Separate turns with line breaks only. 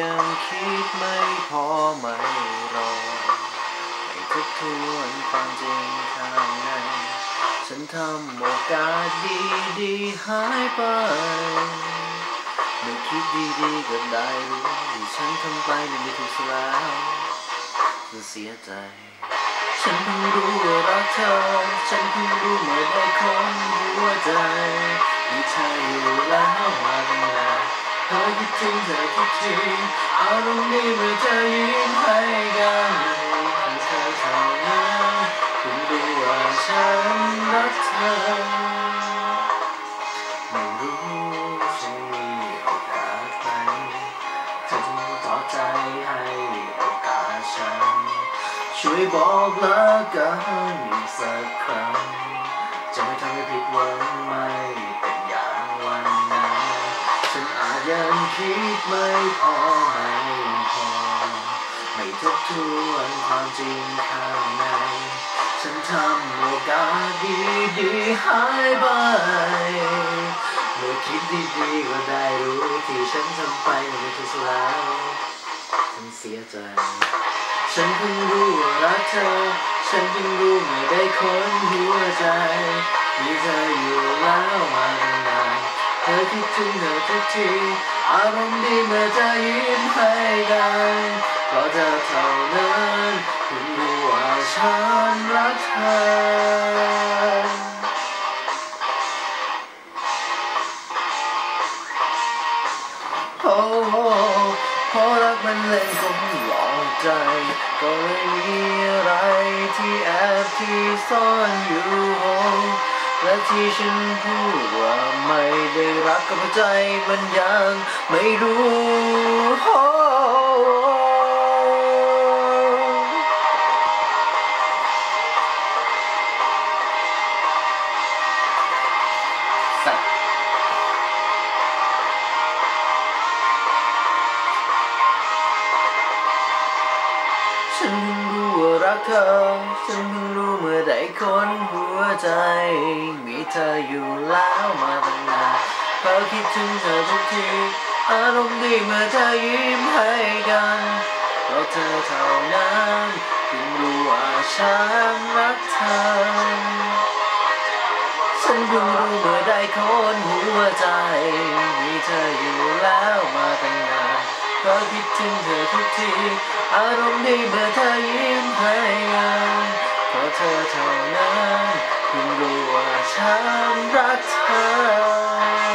ยังคิดไม่พอไม่รอให้ทบทวนความจริงข้างใน ฉันทำโอกาสดีๆหายไปไม่คิดดีๆก็ได้รู้ที่ฉันทำไปนั้นไม่ถูกแล้วฉันเสียใจ ฉันเพิ่งรู้ว่ารักเธอ ฉันเพิ่งรู้เมื่อได้คนหัวใจมีเธ ถึงเธอทุกทีอารมณ์ดีเมื่อเธอยิ้มให้กันให้เธอเท่านั้นเพิ่งรู้ว่าฉันรักเธอไม่รู้ฉันมีโอกาสไหมเธอจะต่อใจให้โอกาสฉัน ช่วยบอกละกันอีสักครั้งจะไม่ทำให้ผิดหวัง คิดไม่พอไม่พอ ไม่ทบทวนความจริงข้างใน ฉันทำโอกาสดีๆหายไป เมื่อคิดดีๆก็ได้รู้ที่ฉันทำไปมันไม่ถูกแล้วฉันเสียใจ ฉันเพิ่งรู้ว่ารักเธอ ฉันเพิ่งรู้ไม่ได้คนหัวใจมีเธออยู่แล้วมาตั้งนานเธอคิดถึง ทีอารมณ์ดีเมื่อเธอยิ้มให้กันเพราะเธอเท่านั้นเพิ่งรู้ว่าฉันรักเธอโอ้โหพราะรักมันเล่นคงหลอกใจ ก็เลยมีอะไรที่แอบที่ซ่อนอยู่ และที่ฉันพูดว่า ไม่ได้รักกับใจมันยังไม่รู้โอ้ฉันเพิ่งรู้ว่ารักเธอ ฉันเพิ่งรู้เมื่อได้คนหัวใจ มีเธออยู่แล้วมาตั้ง นานเพราะคิดถึงเธอทุกที อารมณ์ดีเมื่อเธอยิ้มให้กันเพราะเธอเท่านั้นเพิ่งรู้ว่าฉันรักเธอ ฉันเพิ่งรู้เมื่อได้คนหัวใจ มีเธออยู่แล้วมาตั้งนานเพราะคิดถึงเธอทุกที อารมณ์ดีเมื่อเธอยิ้มให้กันเพราะเธอเท่านั้นเพิ่งรู้ว่าฉันรักเธอ